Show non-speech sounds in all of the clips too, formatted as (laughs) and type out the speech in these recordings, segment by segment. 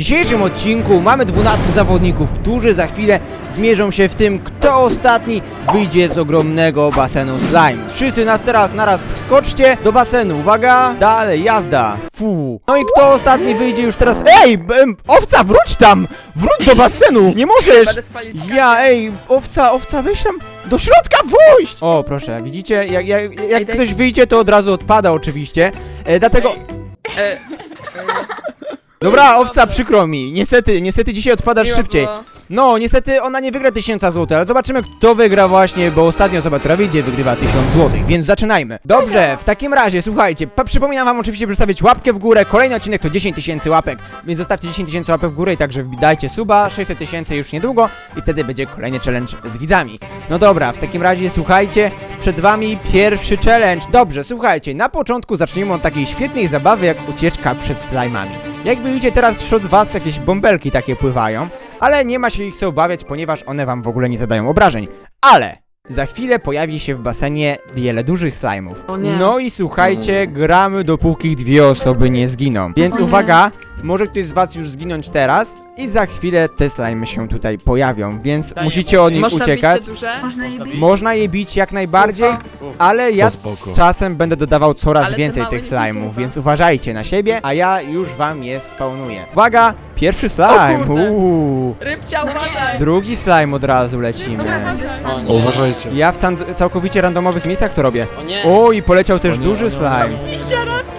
W dzisiejszym odcinku mamy 12 zawodników, którzy za chwilę zmierzą się w tym, kto ostatni wyjdzie z ogromnego basenu slime. Wszyscy na teraz naraz wskoczcie do basenu. Uwaga, dalej, jazda. Fu. No i kto ostatni wyjdzie już teraz? Ej, owca, wróć tam! Wróć do basenu! Nie możesz! Ja, ej, owca, owca, weź tam do środka wójść! O, proszę, widzicie? Jak, jak, jak ktoś wyjdzie, to od razu odpada oczywiście. E, dlatego... E, e, Dobra, owca, przykro mi. Niestety, niestety dzisiaj odpadasz miło szybciej. było. No, niestety ona nie wygra 1000 zł, ale zobaczymy kto wygra właśnie, bo ostatnia osoba, która wyjdzie, wygrywa 1000 zł, więc zaczynajmy. Dobrze, w takim razie, słuchajcie, pa- przypominam wam oczywiście przedstawić łapkę w górę, kolejny odcinek to 10 tysięcy łapek, więc zostawcie 10 tysięcy łapek w górę i także wbijajcie suba, 600 tysięcy już niedługo i wtedy będzie kolejny challenge z widzami. No dobra, w takim razie słuchajcie, przed wami pierwszy challenge. Dobrze, słuchajcie, na początku zacznijmy od takiej świetnej zabawy jak ucieczka przed slajmami. Jak widzicie teraz wśród was jakieś bąbelki takie pływają, ale nie ma się ich co obawiać, ponieważ one wam w ogóle nie zadają obrażeń. Ale za chwilę pojawi się w basenie wiele dużych slajmów. O nie. No i słuchajcie, gramy dopóki dwie osoby nie zginą. Więc O nie. uwaga, może ktoś z was już zginąć teraz i za chwilę te slajmy się tutaj pojawią, więc musicie od nich Można uciekać. bić te duże? Można je bić? Można je bić jak najbardziej, ale ja To spoko. z czasem będę dodawał coraz Ale te więcej małe tych nie widzą, więc uważajcie na siebie, a ja już wam je spawnuję. Uwaga, pierwszy O slime, kurde. uuu. Rybcia, No uważaj! Drugi slime od razu lecimy. O, uważajcie. Ja w całkowicie randomowych miejscach to robię. O nie! O, i poleciał też O nie, duży o nie, o slime.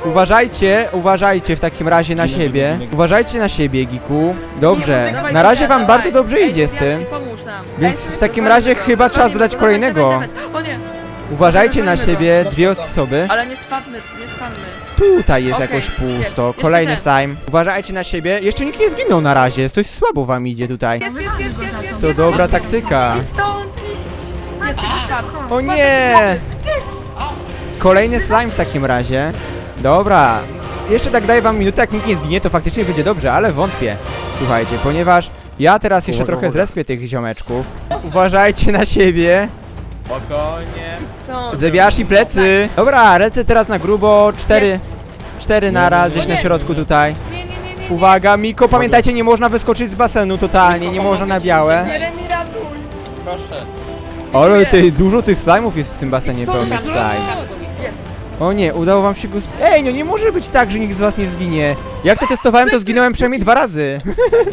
Uważajcie, uważajcie w takim razie na siebie. Uważajcie na siebie, Giku. Dobrze, Dawaj, na razie wam dawaj. bardzo dobrze Ej, idzie z tym. pomóż nam. Więc Ej, w takim razie chyba trzeba dodać go, kolejnego. dawaj, dawaj, dawaj. O nie, Uważajcie na siebie, dwie osoby. ale nie spadmy, nie spadmy. Tutaj jest Okej, jakoś jest. pusto. Jeszcze Kolejny ten. slime. Uważajcie na siebie. Jeszcze nikt nie zginął na razie. Coś słabo wam idzie tutaj. Jest, jest, jest, jest, jest, To jest, dobra jest. taktyka. Idź stąd, idź! Jest, jest. O nie! Kolejny slime w takim razie. Dobra. Jeszcze tak daję wam minutę, jak nikt nie zginie, to faktycznie będzie dobrze, ale wątpię. Słuchajcie, ponieważ ja teraz jeszcze Uwaga, trochę uwaga. zrespię tych ziomeczków. Uważajcie na siebie. Spokojnie. Stąd. Zewiasz i plecy. Dobra, lecę teraz na grubo. Cztery. Cztery naraz gdzieś O na nie. środku tutaj. Nie, nie, nie, nie, nie. Uwaga, Miko, pamiętajcie, nie można wyskoczyć z basenu totalnie, nie można na białe. Jeremi, ratuj! Proszę. Ale ty, dużo tych slime'ów jest w tym basenie stąd, pełnych slime. Jest. O nie, udało wam się go sp- Ej, no nie może być tak, że nikt z was nie zginie. Jak to testowałem, to zginąłem przynajmniej dwa razy.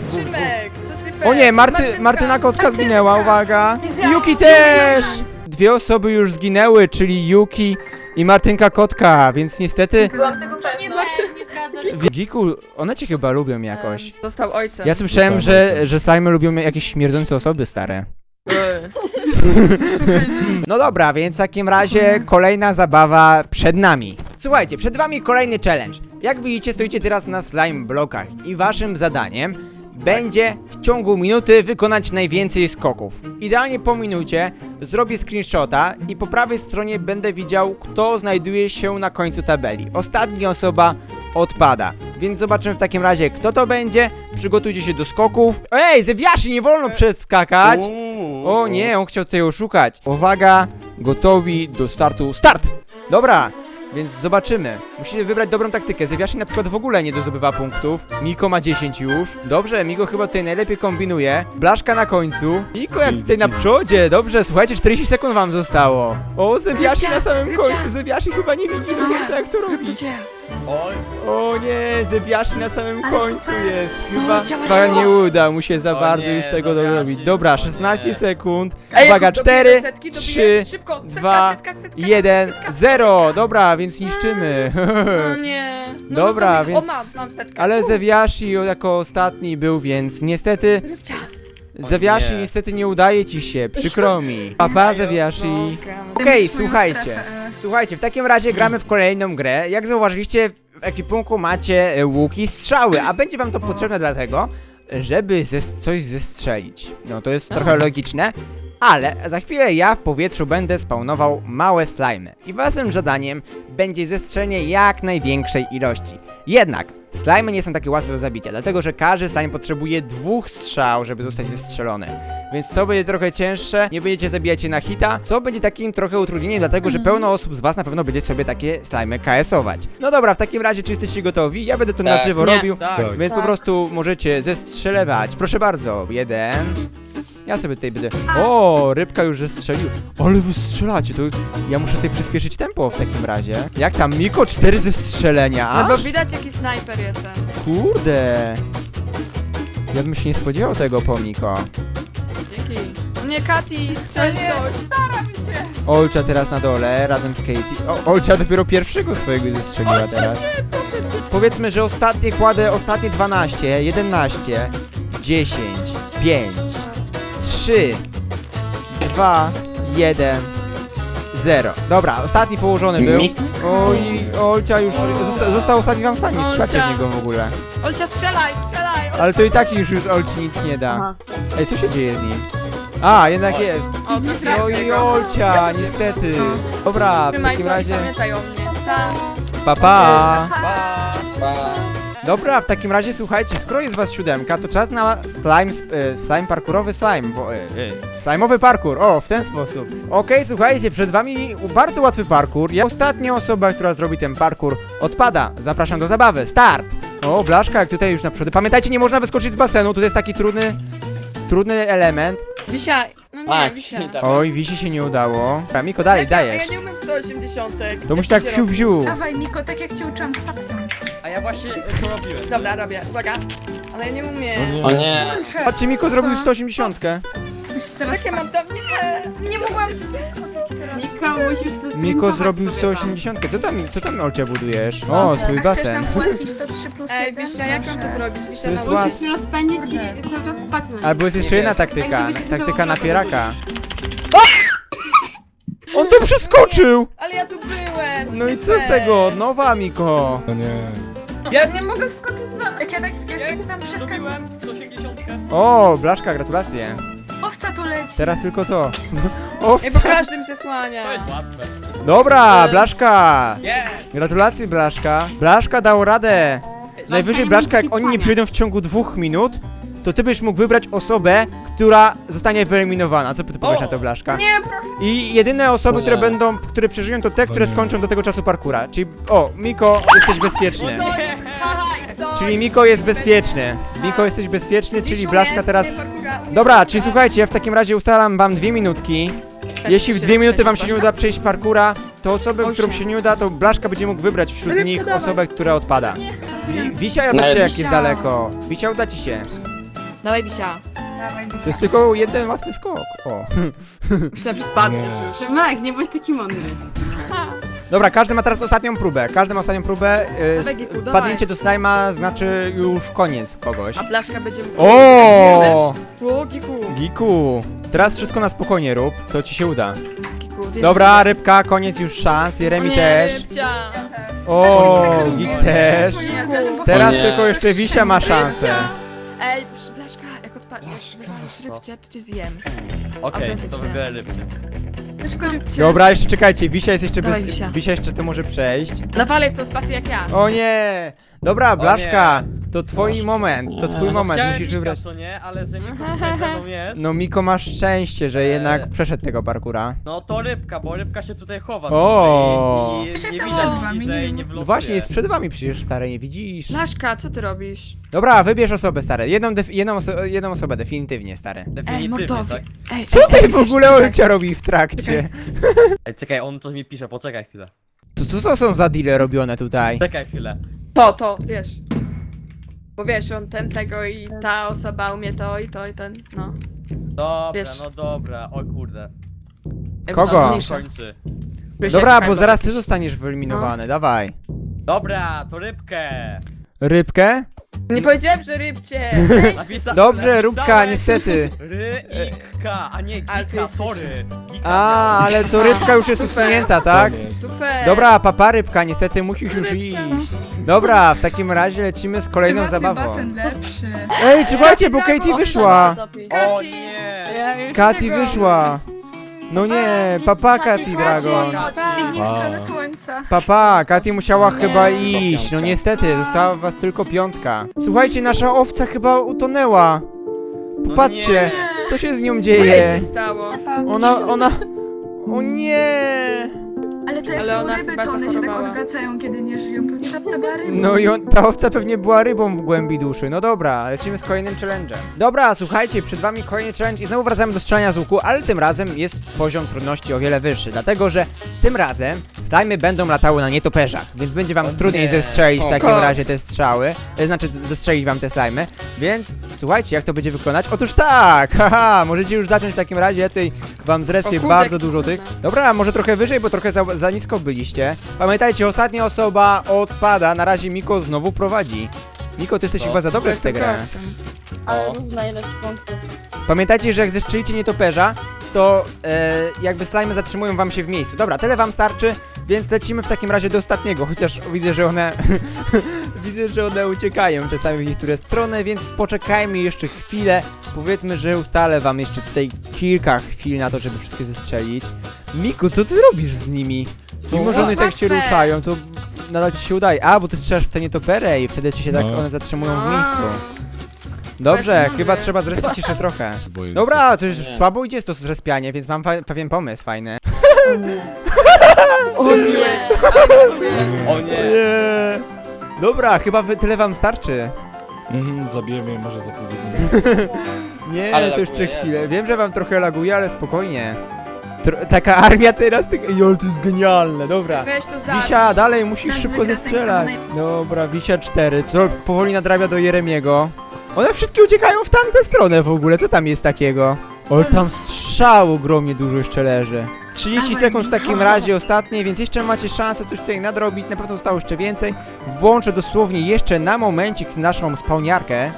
Trzymek, to jest nie fair. O nie, Marty. Martyna Kotka zginęła, uwaga. Yuki też! Dwie osoby już zginęły, czyli Yuki i Martynka Kotka, więc niestety... Byłam tego pewna. Nie, nie zgadza Giku, one cię chyba lubią jakoś. Został ojcem. Ja słyszałem, że, że slimy lubią jakieś śmierdzące osoby stare. (laughs) No dobra, więc w takim razie kolejna zabawa przed nami. Słuchajcie, przed wami kolejny challenge. Jak widzicie, stoicie teraz na slime blokach i waszym zadaniem będzie w ciągu minuty wykonać najwięcej skoków. Idealnie po minucie zrobię screenshota i po prawej stronie będę widział, kto znajduje się na końcu tabeli. Ostatnia osoba odpada. Więc zobaczymy w takim razie, kto to będzie. Przygotujcie się do skoków. Ej, Zewiashi, nie wolno przeskakać! O nie, on chciał tutaj oszukać. Uwaga, gotowi do startu. Start! Dobra, więc zobaczymy. Musicie wybrać dobrą taktykę. Zewiaszy na przykład w ogóle nie zdobywa punktów. Miko ma 10 już. Dobrze, Miko chyba tutaj najlepiej kombinuje. Blaszka na końcu. Miko jak tutaj na przodzie. Dobrze, słuchajcie, 40 sekund wam zostało. O, Zewiaszy na samym końcu. Zewiaszy chyba nie widzi słońca, jak to robić. Oj, O nie, Zewiaszy na samym Ale końcu super. jest. Chyba, działa, chyba działa. nie uda mu się za O bardzo nie, już tego Zewiaszy, dorobić. Dobra, o 16 nie. sekund. Ej, Uwaga, dobiję 4, do setki, dobiję. 3, Szybko, setka, 2, setka, setka, 1, setka, setka, 0. setka. Dobra, więc niszczymy. No (laughs) nie. No Dobra, więc- O, mam, mam setkę. Ale U. Zewiashi jako ostatni był, więc niestety Rybcia. Nie. niestety nie udaje ci się, przykro mi. (laughs) Papa gramy. Okej, słuchajcie. Słuchajcie, w takim razie gramy w kolejną grę. Jak zauważyliście, w ekwipunku macie e, łuki i strzały, a będzie wam to potrzebne dlatego, żeby zes coś zestrzelić. No to jest trochę logiczne, ale za chwilę ja w powietrzu będę spawnował małe slimy. I waszym zadaniem będzie zestrzelenie jak największej ilości. Jednak, Slimy nie są takie łatwe do zabicia, dlatego że każdy slime potrzebuje dwóch strzał, żeby zostać zestrzelony. Więc to będzie trochę cięższe, nie będziecie zabijać je na hita, co będzie takim trochę utrudnieniem, dlatego że pełno osób z was na pewno będzie sobie takie slimy KS-ować. No dobra, w takim razie, czy jesteście gotowi? Ja będę to na Tak. żywo Nie. robił, Tak. Tak. więc po prostu możecie zestrzelewać. Proszę bardzo, jeden. Ja sobie tutaj będę. O, rybka już zestrzelił. Ale wy strzelacie, to ja muszę tutaj przyspieszyć tempo w takim razie. Jak tam, Miko? Cztery zestrzelenia, No bo aż? widać jaki snajper jestem. Kurde. Ja bym się nie spodziewał tego po Miko. Dzięki. No nie, Kati, strzel coś. Olcia teraz na dole, razem z Katie. O, Olcia dopiero pierwszego swojego zestrzeliła teraz. Proszę cię. Powiedzmy, że ostatnie kładę ostatnie 12, 11, 10, 5, 3, 2, 1, 0. Dobra, ostatni położony był. Oj, Olcia już zosta, został ostatni wam w stanie, Olcia. słuchajcie w niego w ogóle. Olcia, strzelaj, strzelaj. Ale to i tak już już Olci nic nie da. Ej, co się dzieje z nim? A, jednak jest. O, trafiłem w i niego. Olcia, niestety. Dobra, w Trzymaj takim i razie. pamiętaj o mnie. Tak. Pa, pa. Pa, pa. Dobra, w takim razie słuchajcie, skoro jest was siódemka, to czas na slime, e, slime parkurowy slime. Wo, e, e, slimeowy parkur, o, w ten sposób. Okej, słuchajcie, przed wami bardzo łatwy parkur. Ja ostatnia osoba, która zrobi ten parkur, odpada. Zapraszam do zabawy. Start! O, blaszka, jak tutaj już na przodu. Pamiętajcie, nie można wyskoczyć z basenu, to jest taki trudny, trudny element. Wisia, no nie, A, Wisia. tak. Oj, wisi się nie udało. Dobra, Miko, dalej, Jak ja- dajesz. Ja nie umiem 180. To musi tak się wsiu wziu. Dawaj Miko, tak jak cię uczyłam spacją. A ja właśnie e, to robiłem. Dobra, robię. Uwaga. Ale ja nie umiem. O nie. O nie. Patrzcie, Miko zrobił 180. Zaraz Jakie mam tam... Nie! Nie mogłam Mika, musisz to Miko zrobił sobie tam. 180. Co tam, co tam Olcia budujesz? O, swój A chcesz basen. ułatwić to 3 plus 1? Ej, Wisia, jak mam to zrobić? Wisia, To jest naucz- ład- Musisz rozpędzić i cały czas spać na nim. Albo jest jeszcze jedna taktyka, Tak, taktyka napieraka. On to przeskoczył! Ale ja tu byłem! No i co z tego? Nowa Miko! No nie. Jest! Nie mogę wskoczyć na... Jak ja tak, jak ja tam przeskakuję. Zrobiłem 180. O, Blaszka, gratulacje. Owca tu leci. Teraz tylko to. (laughs) Ej, Owca. bo każdy mi zasłania. To jest łatwe. Dobra, Blaszka! Jest! Gratulacje, Blaszka. Blaszka dał radę. Najwyżej, Blaszka, jak oni nie przyjdą w ciągu dwóch minut, to ty byś mógł wybrać osobę, która zostanie wyeliminowana. Co ty powiesz na to, Blaszka? Nie, proszę. I jedyne osoby, które będą, które przeżyją, to te, które skończą do tego czasu parkura. Czyli, o, Miko, jesteś bezpieczny. Czyli Miko jest bezpieczny. Miko jesteś bezpieczny, czyli Blaszka teraz... Dobra, czyli słuchajcie, ja w takim razie ustalam wam dwie minutki. Jeśli w dwie minuty wam się nie uda przejść parkura, to osobę, którą się nie uda, to Blaszka będzie mógł wybrać wśród nich osobę, która odpada. Wi- Wisia, ja Nie. patrzę jak jest daleko. Wisia, uda ci się. Dawaj, Wisia. To jest tylko jeden łatwy skok. O. Myślę, że spadniesz Nie. już. Szymek, nie bądź taki mądry. Dobra, każdy ma teraz ostatnią próbę. Każdy ma ostatnią próbę. Yy, Dawaj, Giku, dawaj. wpadnięcie do slajma znaczy już koniec kogoś. A Blaszka będzie... O! O, Giku. Giku, teraz wszystko na spokojnie rób, to ci się uda. Giku, ty Dobra, rybka, koniec już szans, Jeremi O nie, też. Rybcia. O, Gik też. Teraz O nie. tylko jeszcze Wisia ma szansę. Ej, psz, Blaszka, jak odpadniesz, wywalisz rybcie, to cię zjem. Okej, to Autentycznie. wybiorę rybcie. Rybcie? Dobra, jeszcze czekajcie, Wisia jest jeszcze Dawaj, bez... Wisia. Wisia jeszcze to może przejść. Nawalę w tą spację jak ja. O nie! Dobra, Blaszka, to twój moment, to twój moment, Chciałem musisz Mika, wybrać. co nie, ale że Miko tutaj ze mną jest. No Miko, masz szczęście, że Eee. jednak przeszedł tego parkura. No to rybka, bo rybka się tutaj chowa. O. tutaj i, i nie widać przed wami, bliżej, nie wlosuje. No właśnie, jest przed wami przecież, stare, nie widzisz? Blaszka, co ty robisz? Dobra, wybierz osobę, stare. Jedną, def- jedną, oso- jedną osobę, definitywnie, stare. Ej, Definitywnie, mordowy. tak? Ej, Co ej, tutaj ej, w ogóle czekaj. Olcia robi w trakcie? Ej, czekaj, on coś mi pisze, poczekaj chwilę. To co to są za deale robione tutaj? Czekaj chwilę. To, to, wiesz. Bo wiesz, on ten tego i ta osoba umie to i to i ten, no. Dobra, Wiesz. no dobra, o kurde. Kogo? Kończy. Dobra, bo zaraz ty zostaniesz wyeliminowany, dawaj. Dobra, to rybkę. Rybkę? Nie powiedziałem, że rybcie! (laughs) Napisa- Dobrze, napisałem niestety. Ry-ik-ka, a nie Ale ty gika, jesteś- sorry. Gika A, miałem. ale to rybka już jest Super. usunięta, tak? Super! Dobra, papa rybka, niestety musisz już iść. Dobra, w takim razie lecimy z kolejną Prywatny zabawą. basen lepszy. Ej, słuchajcie, bo Katie wyszła! O nie! Czego? wyszła! No nie, papa Kati Dragon. Biegnij w Wow. stronę słońca. Papa, Kati musiała chyba iść. No niestety, została was tylko piątka. Słuchajcie, nasza owca chyba utonęła. Popatrzcie, co się z nią Co dzieje? się stało? Ona, ona... O nie! Ale to jak Ale są ona ryby, chyba to one się tak zachorowała. odwracają, kiedy nie żyją. Pewnie ta owca była rybą. No i on, ta owca pewnie była rybą w głębi duszy. No dobra, lecimy z kolejnym challenge'em. Dobra, słuchajcie, przed wami kolejny challenge i znowu wracamy do strzelania z łuku, ale tym razem jest poziom trudności o wiele wyższy, dlatego że tym razem slajmy będą latały na nietoperzach, więc będzie wam trudniej zestrzelić w takim kot. razie te strzały, e, znaczy zestrzelić wam te slajmy, więc słuchajcie, jak to będzie wykonać? Otóż tak, (laughs) haha, możecie już zacząć w takim razie, ja tutaj wam zrespię O kurde, bardzo dużo tych. Dobra, może trochę wyżej, bo trochę za, za nisko byliście. Pamiętajcie, ostatnia osoba odpada, na razie Miko znowu prowadzi. Miko, ty jesteś O, chyba za dobry w tę grę. Ale O. równa ilość punktów. Pamiętajcie, że jak zestrzelicie nietoperza, to e, jakby slajmy zatrzymują wam się w miejscu. Dobra, tyle wam starczy, więc lecimy w takim razie do ostatniego, chociaż widzę, że one (laughs) widzę, że one uciekają czasami w niektóre strony, więc poczekajmy jeszcze chwilę. Powiedzmy, że ustalę wam jeszcze tutaj kilka chwil na to, żeby wszystkie zestrzelić. Miku, co ty robisz z nimi? Mimo, że one tak się Łatwe. ruszają, to nadal ci się udaje. A, bo ty strzelasz w te nietoperę i wtedy ci się tak No. one zatrzymują w miejscu. Dobrze, Bez chyba trzeba zrespić jeszcze trochę. Boję się. Dobra, coś słabo idzie to zrespianie, więc mam fa- pewien pomysł fajny. (laughs) (laughs) O nie! O nie! Nie. Dobra, chyba wy, tyle wam starczy. Mhm, zabiję mnie może za pół godziny. (laughs) Nie, Ale to jeszcze chwilę. Wiem, że wam trochę laguje, ale spokojnie. Tro- taka armia teraz, tych... Ej, ale to jest genialne, dobra. Weź to. Wisia, dalej musisz szybko zestrzelać. tam Dobra, Wisia 4, co powoli nadrabia do Jeremiego. One wszystkie uciekają w tamtę stronę w ogóle, co tam jest takiego? O, tam strzał ogromnie dużo jeszcze leży. 30 Dawaj, sekund w takim razie ostatnie, więc jeszcze macie szansę coś tutaj nadrobić, na pewno zostało jeszcze więcej. Włączę dosłownie jeszcze na momencik naszą spełniarkę.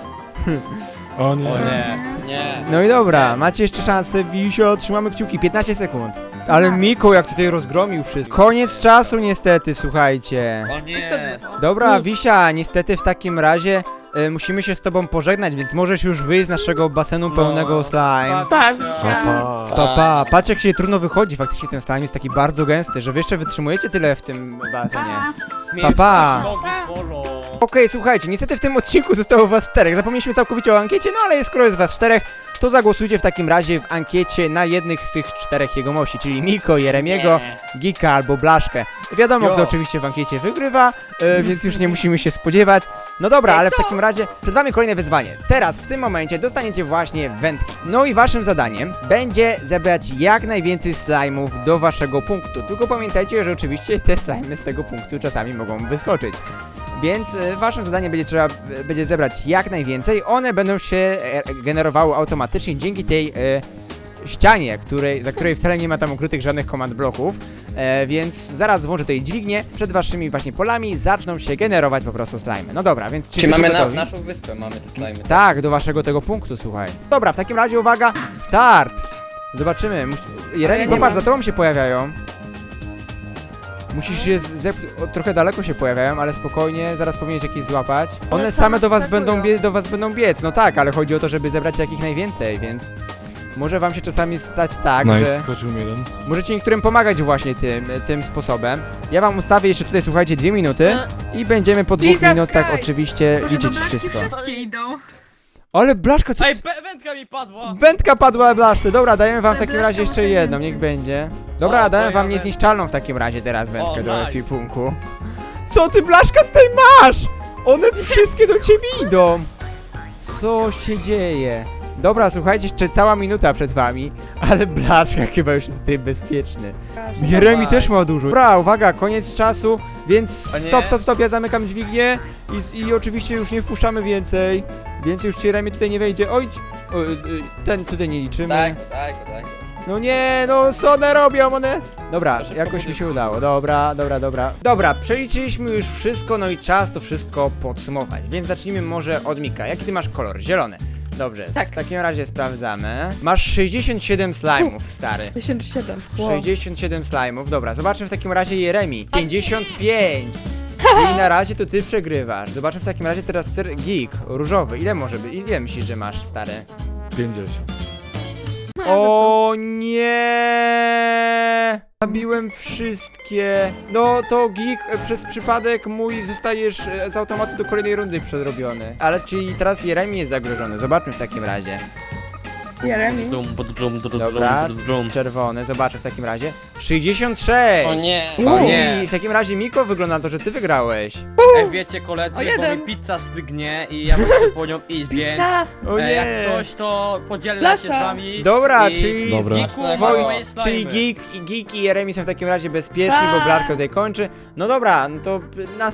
(laughs) O nie. O nie! Nie! No i dobra, macie jeszcze szansę, Wisio, trzymamy kciuki, 15 sekund. Ale Miko jak tutaj rozgromił wszystko. Koniec czasu niestety, słuchajcie. O nie! Dobra, Wisia, niestety w takim razie e, musimy się z tobą pożegnać, więc możesz już wyjść z naszego basenu pełnego No. slime. Tak, Papa. Papa, patrz jak się trudno wychodzi, faktycznie ten slime jest taki bardzo gęsty, że wy jeszcze wytrzymujecie tyle w tym basenie. Pa, pa. nogi bolą. Okej, słuchajcie, niestety w tym odcinku zostało was czterech. Zapomnieliśmy całkowicie o ankiecie, no ale skoro jest was czterech, to zagłosujcie w takim razie w ankiecie na jednych z tych czterech jegomości, czyli Miko, Jeremiego, Gika albo Blaszkę. Wiadomo, Jo. kto oczywiście w ankiecie wygrywa, e, więc już nie musimy się spodziewać. No dobra, ale w takim razie przed wami kolejne wyzwanie. Teraz, w tym momencie, dostaniecie właśnie wędki. No i waszym zadaniem będzie zebrać jak najwięcej slime'ów do waszego punktu. Tylko pamiętajcie, że oczywiście te slimy z tego punktu czasami mogą wyskoczyć. Więc e, waszym zadaniem będzie trzeba e, będzie zebrać jak najwięcej. One będą się e, generowały automatycznie dzięki tej e, ścianie, której, za której wcale nie ma tam ukrytych żadnych komand bloków. E, więc zaraz włączę tutaj dźwignię. Przed waszymi właśnie polami zaczną się generować po prostu slimy. No dobra, więc czy Czy mamy na, naszą wyspę, mamy te slimy. Tak, do waszego tego punktu, słuchaj. Dobra, w takim razie uwaga, start! Zobaczymy. Jeremy, popatrz, mam. za tobą się pojawiają. Musisz je zep- o, trochę daleko się pojawiają, ale spokojnie, zaraz powinieneś jakieś złapać. One One same do was skakują. będą bie- do was będą biec, no tak, ale chodzi o to, żeby zebrać jak ich najwięcej, więc może wam się czasami stać tak, Nice, że skoczył mi jeden. możecie niektórym pomagać właśnie tym, tym sposobem. Ja wam ustawię jeszcze tutaj, słuchajcie, dwie minuty i będziemy po dwóch Jesus minutach Christ! oczywiście Może liczyć wszystko. wszystkie idą. Ale Blaszka, co Ej, be- wędka mi padła! Wędka padła blaszce. Dobra, dajemy wam w takim razie jeszcze jedną, niech będzie. Dobra, O, dałem to wam niezniszczalną w takim razie teraz wędkę O, do nice. ekwipunku. Co ty Blaszka tutaj masz? One wszystkie do ciebie idą. Co się dzieje? Dobra, słuchajcie, jeszcze cała minuta przed wami, ale Blaszka (laughs) chyba już jest tutaj bezpieczny. Jeremi Dawaj. też ma dużo. Dobra, uwaga, koniec czasu, więc O nie. stop, stop, stop, ja zamykam dźwignię i, i oczywiście już nie wpuszczamy więcej. Więcej już Jeremi tutaj nie wejdzie. Oj, o, y, y, ten tutaj nie liczymy. Tak, tak, tak. No nie, no co one robią, one... Dobra, jakoś mi się udało, dobra, dobra, dobra. Dobra, przeliczyliśmy już wszystko, no i czas to wszystko podsumować, więc zacznijmy może od Mika. Jaki ty masz kolor? Zielony. Dobrze, Tak. w takim razie sprawdzamy. Masz 67 slime'ów, stary. 57. Wow. 67 slime'ów, dobra, zobaczmy w takim razie Jeremi. 55! (laughs) Czyli na razie to ty przegrywasz. Zobaczmy w takim razie teraz ter- geek, różowy. Ile może być? Ile myślisz, że masz, stary? 50. O nie! Zabiłem wszystkie. No to geek, e, przez przypadek mój zostajesz e, z automatu do kolejnej rundy przedrobiony. Ale czyli teraz Jeremi jest zagrożony. Zobaczmy w takim razie. Dum, Dobra, dum, dum. czerwony, zobaczę w takim razie. 66! O nie. O nie! nie. W takim razie Miko wygląda na to, że ty wygrałeś. Ej, wiecie koledzy, O, bo jeden. mi pizza stygnie i ja muszę po nią iść, więc... Pizza! O e, nie! Jak coś, to podzielę się z wami. Dobra, i czyli- z Dobra. Twoi- Czyli. Geek, i Geek i Jeremi są w takim razie bezpieczni, bo Tak. Blarko tutaj kończy. No dobra, no to na,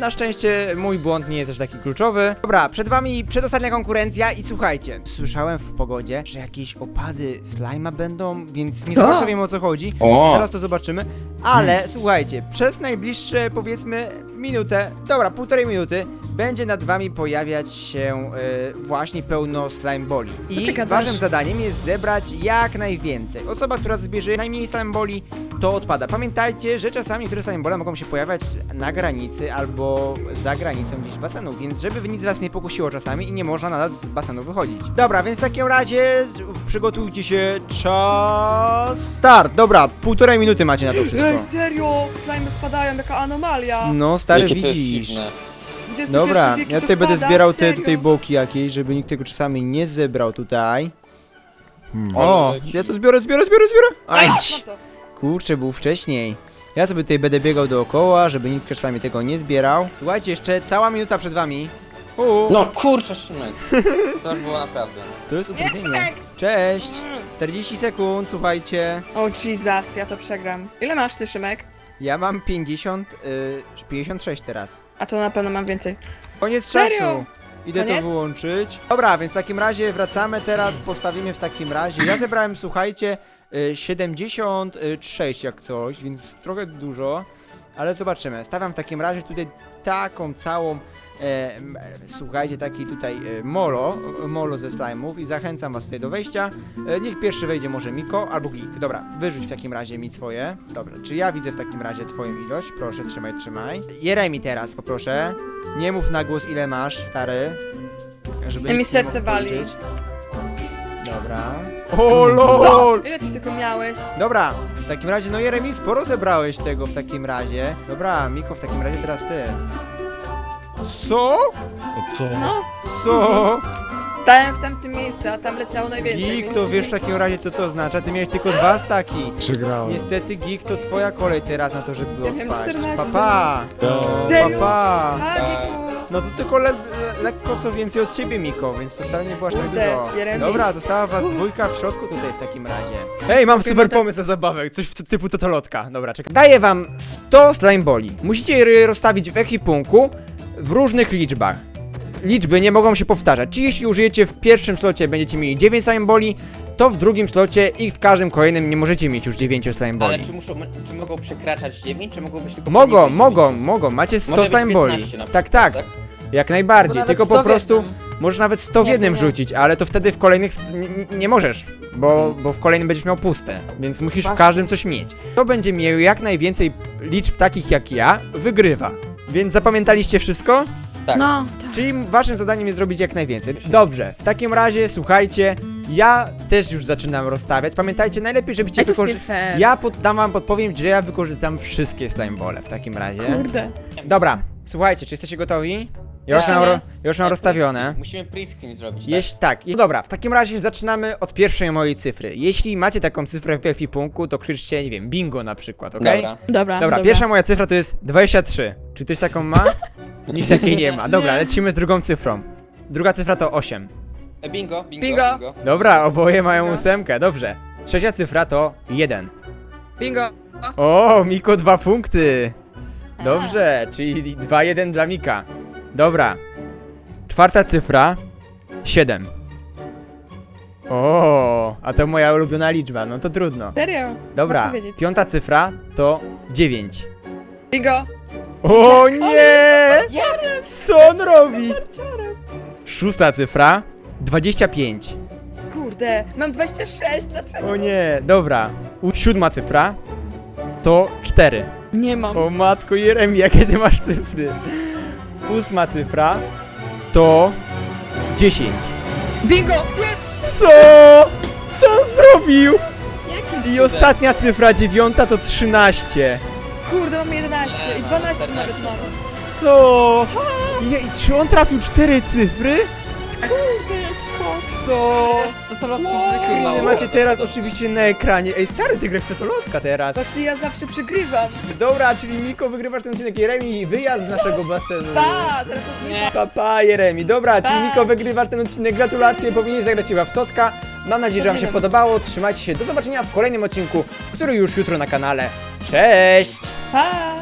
na szczęście mój błąd nie jest aż taki kluczowy. Dobra, przed wami przedostatnia konkurencja i słuchajcie, słyszałem w pogodzie, że jakieś opady slajma będą, więc nie za bardzo wiem o co chodzi. O. Zaraz to zobaczymy. Ale słuchajcie, przez najbliższe powiedzmy minutę, dobra, półtorej minuty, będzie nad wami pojawiać się e, właśnie pełno slime boli. Ty I gadasz? waszym zadaniem jest zebrać jak najwięcej. Osoba, która zbierze najmniej slime boli, to odpada. Pamiętajcie, że czasami niektóre slime bole mogą się pojawiać na granicy albo za granicą gdzieś basenu, więc żeby nic was nie pokusiło czasami i nie można nadal z basenu wychodzić. Dobra, więc w takim razie z- przygotujcie się. Czas. Start, dobra, półtorej minuty macie na to wszystko. Ej, serio! Slimy spadają, jaka anomalia! No, stary, Jakie to jest widzisz. dziwne. XXI Dobra, wiek i ja to tutaj będę spada, zbierał te serio? tutaj boki jakieś, żeby nikt tego czasami nie zebrał tutaj. Hmm. O, leci. ja to zbiorę, zbiorę, zbiorę, zbiorę. Aj! Mam to. Kurczę, był wcześniej. Ja sobie tutaj będę biegał dookoła, żeby nikt czasami tego nie zbierał. Słuchajcie, jeszcze cała minuta przed wami. No kurczę, Szymek. To już było naprawdę. to jest Nie, utrudnienie. Szymek! Cześć! Mm. 40 sekund, słuchajcie. O Jesus, ja to przegram. Ile masz ty, Szymek? Ja mam 50, y, 56 teraz. A to na pewno mam więcej. Koniec Serio? czasu. Idę Koniec? to wyłączyć. Dobra, więc w takim razie wracamy teraz, postawimy w takim razie. Ja zebrałem, słuchajcie, y, 76 jak coś, więc trochę dużo, ale zobaczymy. Stawiam w takim razie tutaj taką całą, e, słuchajcie, taki tutaj e, molo, molo ze slime'ów i zachęcam was tutaj do wejścia. E, niech pierwszy wejdzie może Miko albo Geek. Dobra, wyrzuć w takim razie mi swoje. Dobra, czy ja widzę w takim razie twoją ilość? Proszę, trzymaj, trzymaj. Jeremi teraz poproszę. Nie mów na głos ile masz, stary. Żeby Mi serce wali. Dobra. O lol! Ile ty tylko miałeś? Dobra, takim razie, no Jeremi, sporo zebrałeś tego w takim razie. Dobra, Miko, w takim razie teraz ty. Co? O co? No, Co? stałem w tamtym miejscu, a tam leciało najwięcej. Geek, więc- to wiesz w takim razie co to oznacza? Ty miałeś tylko dwa staki. Przegrałem. Niestety, Geek, to twoja kolej teraz na to, żeby Ja miałem odpaść. 14. Papa! Eee, Serio? Papa! A, Geeku! No to tylko le lekko co więcej od ciebie, Miko, więc to wcale nie było aż tak Kurde, dużo. Dobra, została was dwójka w środku tutaj w takim razie. Hej, mam super pomysł na zabawę, coś w typu totolotka. Dobra, czekaj. Daję wam 100 slime boli. Musicie je rozstawić w ekwipunku w różnych liczbach. Liczby nie mogą się powtarzać. Czy jeśli użyjecie w pierwszym slocie będziecie mieli 9 slime boli, to w drugim slocie i w każdym kolejnym nie możecie mieć już 9 slime boli. Ale czy, muszą, czy mogą przekraczać 9, czy mogą być tylko Mogą, poniżej mogą, 9? mogą. Macie 100 Może być slime boli. 15 na Tak, przykład, tak. Jak najbardziej, Bo nawet tylko 100 po w prostu jednym. możesz nawet 100 w Nie, jednym nie. rzucić, ale to wtedy w kolejnych nie, nie możesz, bo, bo w kolejnym będziesz miał puste, więc musisz w Właśnie. każdym coś mieć. Kto będzie miał jak najwięcej liczb takich jak ja, wygrywa. Więc zapamiętaliście wszystko? Tak. No, tak. Czyli waszym zadaniem jest zrobić jak najwięcej. Dobrze, w takim razie słuchajcie, ja też już zaczynam rozstawiać. Pamiętajcie, najlepiej żebyście Ej, to jest nie wykorzystali. fair. Ja poddam wam podpowiem, że ja wykorzystam wszystkie slime bole w takim razie. Kurde. Dobra, słuchajcie, czy jesteście gotowi? Ja już Tak. mam, ro, ja już mam rozstawione. Musimy pre-screen zrobić, tak? Jeśli tak, no dobra, w takim razie zaczynamy od pierwszej mojej cyfry. Jeśli macie taką cyfrę w ekwipunku, to krzyczcie, nie wiem, bingo na przykład, okej? Dobra. Dobra, Dobra, pierwsza moja cyfra to jest 23. Czy ktoś taką ma? (laughs) Nikt takiej nie ma. Dobra, lecimy z drugą cyfrą. Druga cyfra to 8. E, bingo, bingo, Bingo. bingo. Dobra, oboje mają Bingo. ósemkę, dobrze. Trzecia cyfra to 1. Bingo. O, Miko dwa punkty. Dobrze, czyli 2-1 dla Mika. Dobra. Czwarta cyfra 7. O, a to moja ulubiona liczba, no to trudno. Serio? Dobra, Warto wiedzieć. piąta cyfra to 9. Bingo. O nie! Co on robi? Szósta cyfra 25. Kurde, mam 26, dlaczego? O nie, dobra. U- Siódma cyfra to 4. Nie mam. O matko Jeremi, jakie ty masz cyfry? Ósma cyfra to 10. Bingo! Jest! Co? Co on zrobił? I ostatnia cyfra dziewiąta to 13. Kurde, mam 11 i 12 nawet mam. Co? Je, czy on trafił cztery cyfry? Co? Zwykle macie teraz oczywiście na ekranie. Ej, stary, ty grasz w totolotka teraz. Właśnie ja zawsze przegrywam. Dobra, czyli Miko wygrywasz ten odcinek Jeremi i wyjazd z naszego basenu. Pa, teraz to jest mój Papa Jeremi. Dobra, czyli Pa. Miko wygrywasz ten odcinek. Gratulacje, powinien zagrać chyba w Totka. Mam nadzieję, że wam się Powinienem. podobało. Trzymajcie się. Do zobaczenia w kolejnym odcinku, który już jutro na kanale. Cześć! Pa!